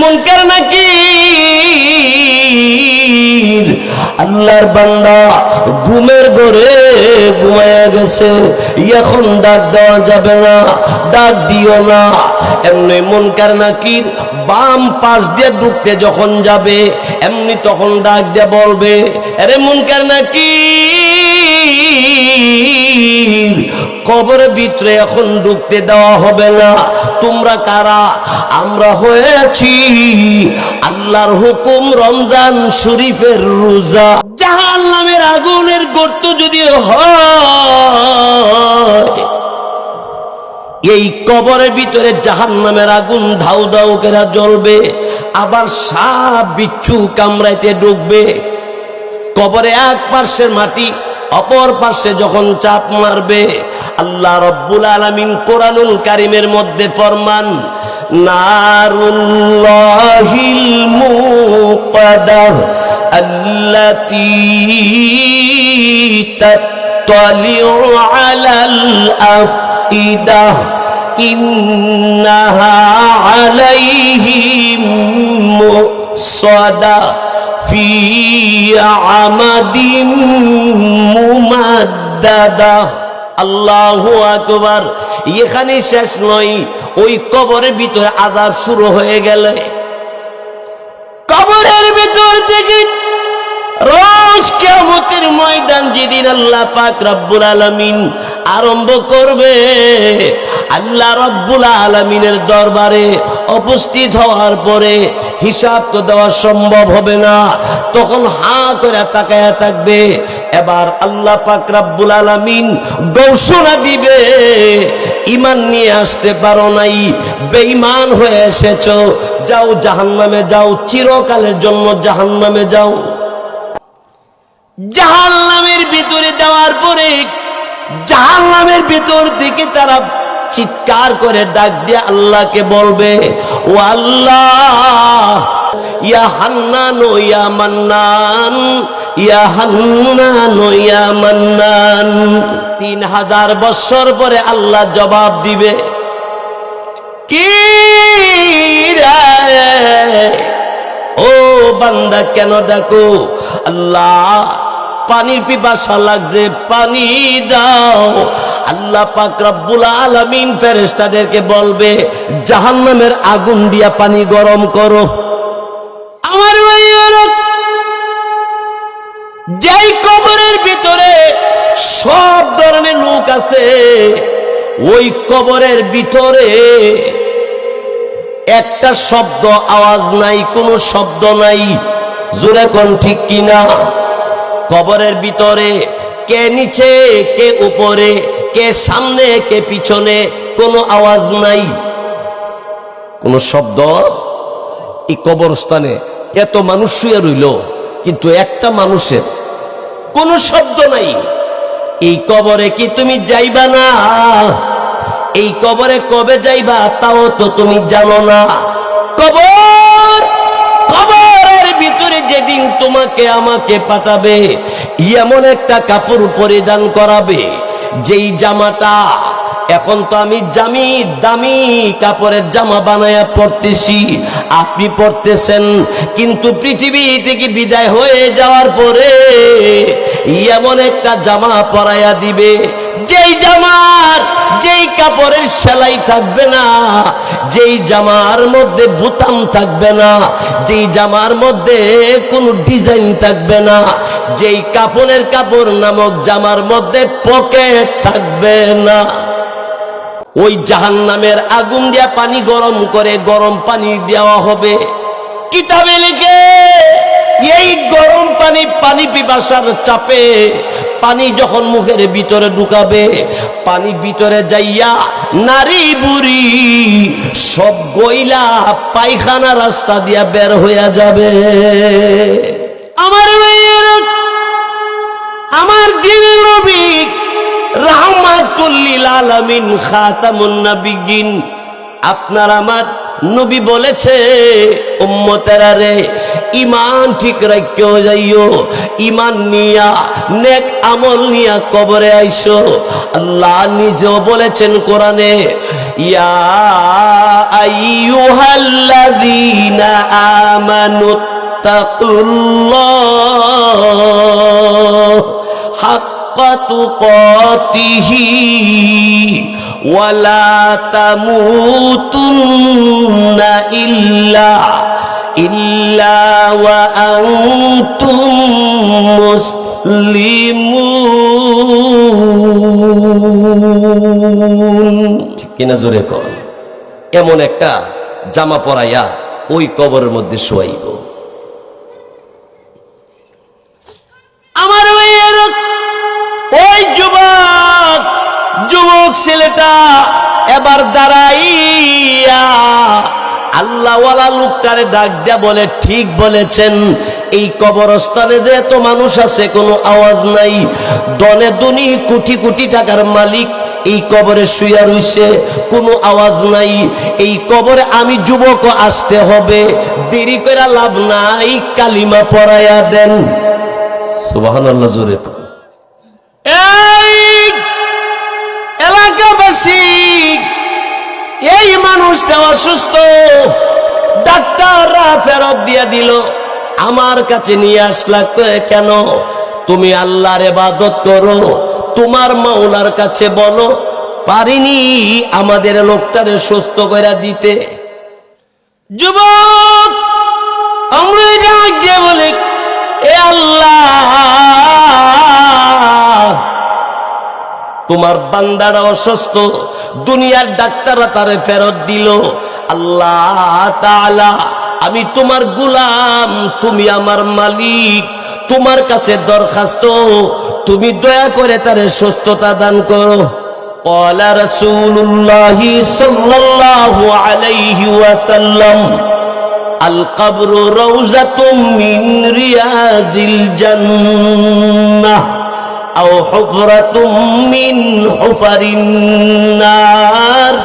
মুনকার নাকি? আল্লাহর বান্দা ঘুমের ঘরে ঘুমায়া গেছে। এখন ডাক দেওয়া যাবে না, ডাক দিও না। এমনি মুনকার নাকির বাম পাশ দিয়ে ঢুকতে যখন যাবে, এমনি তখন ডাক দিয়ে বলবে, আরে মুনকার নাকির কবরের ভিতরে এখন ঢুকতে দেওয়া হবে না। তোমরা কারা? আমরা হয়েছি আল্লাহর হুকুম রমজান শরীফের রোজা। জাহান নামের আগুনের গর্ত যদি হয়, এই কবরের ভিতরে জাহান নামের আগুন ধাউ ধাউ কেরা জ্বলবে, আবার সাপ বিচ্ছু কামড়াইতে ঢুকবে। কবরে এক পার্শ্বের মাটি অপর পাশে যখন চাপ মারবে, আল্লাহ রব্বুল আলামিন কোরআনুল কারিমের মধ্যে ফরমান, নারুল্লাহিল মুকাদাহ আল্লাতী তাত্তালিউ আলাল আফইদাহ, ইন্নাহা আলাইহিম মুসাদা في عمد মুমাদ্দাদা আল্লাহু আকবার এখানে শেষ নয় ওই কবরের ভিতরে আজাব শুরু হয়ে গেলে কবরের ভিতর থেকে রোজ কিয়ামতের ময়দান যেদিন আল্লাহ পাক রব্বুল আলামিন আরম্ভ করবে আল্লাহ রব্বুল আলামিনের দরবারে উপস্থিত হওয়ার পরে হিসাব তো দেওয়া সম্ভব হবে না। তখন হা করে তাকায়া থাকবে। এবার আল্লাহ পাক রব্বুল আলামিন ঘোষণা দিবে। ইমান নিয়ে আসতে পারো নাই। বেঈমান হয়ে এসেছ। যাও জাহান্নামে যাও। চিরকালের জন্য জাহান্নামে যাও। জাহান্নামের ভিতরে দেওয়ার পরে জাহান্নামের ভিতর থেকে তারা চিৎকার করে ডাক দিয়ে আল্লাহকে বলবে, ও আল্লাহ, ইয়া হান্নান ইয়া মান্নান, ইয়া হান্নান ইয়া মান্নান। তিন হাজার বৎসর পরে আল্লাহ জবাব দিবে, কি ও বান্দা, কেন ডাকো? আল্লাহ, পানির পিপাসা লাগছে, পানি দাও। আল্লাহ পাক রব্বুল আলামিন ফেরেশতাদেরকে বলবে, জাহান্নামের আগুন দিয়া পানি গরম করো। আমার যেই কবরের ভিতরে সব ধরনের লোক আছে, ওই কবরের ভিতরে একটা শব্দ আওয়াজ নাই, কোনো শব্দ নাই। জোরে কোন ঠিক কিনা? কবরের ভিতরে কে নিচে, কে উপরে? কে সামনে, কে পিছনে, কোনো আওয়াজ নাই। কোনো শব্দ এই কবরস্থানে। এত মানুষ শুয়ে রইল, কিন্তু একটা মানুষের কোনো শব্দ নাই। এই কবরে কি তুমি যাইবা না? এই কবরে কবে যাইবা তাও তো তুমি জানো না। কবর, কবরের ভিতরে যেদিন তোমাকে আমাকে পাঠাবে, এমন একটা কাপড় পরিধান করাবে। যেই জামাটা এখন তো আমি জামি দামি কাপড়ের জামা বানায়া পড়তেছি আপনি পড়তেছেন কিন্তু পৃথিবী থেকে বিদায় হয়ে যাওয়ার পরে এমন একটা জামা পরাইয়া দিবে, যেই যেই কাপড়ের সেলাই থাকবে না, যেই জামার মধ্যে বুতাম থাকবে না, যেই জামার মধ্যে কোনো ডিজাইন থাকবে না, যেই কাপড়ের কাপড় নামক জামার মধ্যে পকেট থাকবে না। ওই জাহান নামের আগুন দিয়া পানি গরম করে গরম পানি দেওয়া হবে। কিতাবে লিখে, এই গরম পানি পানি পিপাসার চাপে পানি যখন মুখের ভিতরে ঢুকাবে পানি ভিতরে যাইয়া নারী বুড়ি সব গইলা পায়খানা রাস্তা দিয়া বের হইয়া যাবে। আমার আমার দিনের নবী রাহমাতুল্লিল আলামিন খাতামুন আপনার আমার নবী বলেছে, উম্মতেরা রে ইমান ঠিক রাখিও যাইও ইমান নিয়া, নেক আমল নিয়া কবরে আইসো আল্লাহ নিজেও বলেছেন কোরআনে ইল্লা ইমু কিনা জোরে কর এমন একটা জামা পরাইয়া ওই কবরের মধ্যে শোয়াইব। আমার ওই যুবক যুবক ছেলেটা এবার দাঁড়াইয়া আল্লাহওয়ালা লোকটারে ডাক দিয়া বলে, ঠিক বলেছেন, এই কবরস্থানে যে এত মানুষ আছে, কোনো আওয়াজ নাই। দনে দুনি কোটি কোটি টাকার মালিক এই কবরে শুয়া রইছে, কোনো আওয়াজ নাই। এই কবরে আমি যুবক আসতে হবে, দেরি করে লাভ নাই, কালিমা পড়াইয়া দেন। সুবহানাল্লাহ, জোরে। এই মানুষটা অসুস্থ ডাক্তাররা ফেরত দিয়ে দিল। আমার কাছে নিয়ে আসলা কে- কেন? তুমি আল্লাহর ইবাদত করো তোমার মাওলার কাছে বলো, পারিনি আমাদের লোকটারে সুস্থ করে দিতে। যুবক, আমরা বলে, এ আল্লাহ, তোমার বান্দারা অসুস্থ, দুনিয়ার ডাক্তাররা তারে ফেরত দিল। আল্লাহ তাআলা, আমি তোমার গুলাম, তুমি আমার মালিক, তোমার কাছে দরখাস্ত তুমি দয়া করে তারে সুস্থতা দান করো قال رسول الله صلى الله عليه وسلم القبر روزة من رياض الجنة أو حفرة من حفر النار